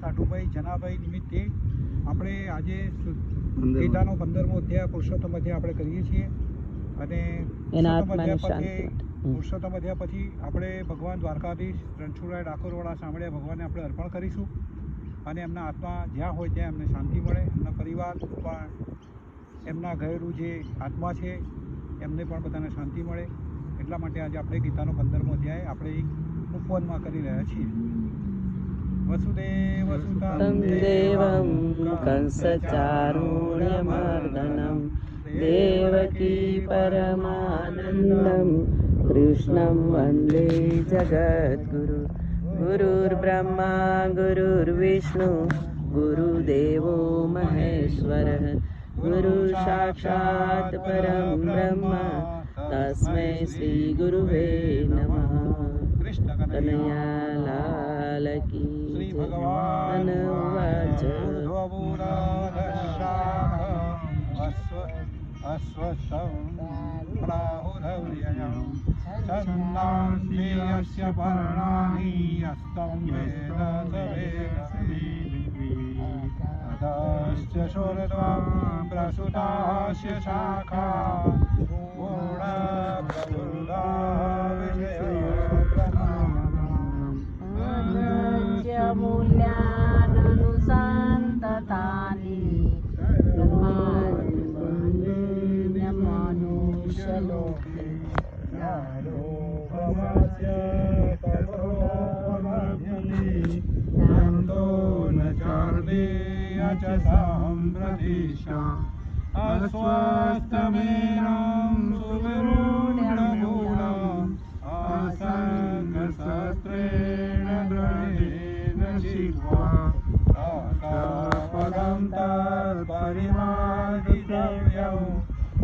સાઢુભાઈ જનાભાઈ નિમિત્તે આપણે આજે ગીતાનો પંદરમો અધ્યાય પુરુષોત્તમ અધ્યાય આપણે કરીએ છીએ. અને એના પુરુષોત્તમ અધ્યાય પછી આપણે ભગવાન દ્વારકાધીશ રણછોડરાય ડાકોરવાળા સાંભળ્યા. ભગવાનને આપણે અર્પણ કરીશું. અને એમના આત્મા જ્યાં હોય ત્યાં એમને શાંતિ મળે. એમના પરિવાર પણ એમના ગયેલું જે આત્મા છે એમને પણ બધાને શાંતિ મળે. એટલા માટે આજે આપણે ગીતાનો પંદરમો અધ્યાય આપણે એક ઉપવનમાં કરી રહ્યા છીએ. तं देवं कंसचारुण्यमर्दनं देवकी परमानन्दं कृष्णं वन्दे जगद्गुरु गुरुर्ब्रह्मा गुरुर्विष्णु गुरुदेवो महेश्वरः गुरुसाक्षात् परं ब्रह्म तस्मै श्रीगुरुवे नमः कनयालालकी भगवान् उवाच अश्वसं प्राहुरव्ययं छन्दांसि यस्य पर्णानि हस्तं वेद स वेदश्च शूर्ध्वां प्रसुतास्य शाखा गुण नन्दो न चार्देय च साम्प्रतिशा अस्वस्थमेनं सुविरूढमूला असङ्गशस्त्रेण दृढेन शिवा पदं तत्परिमार्गितव्यं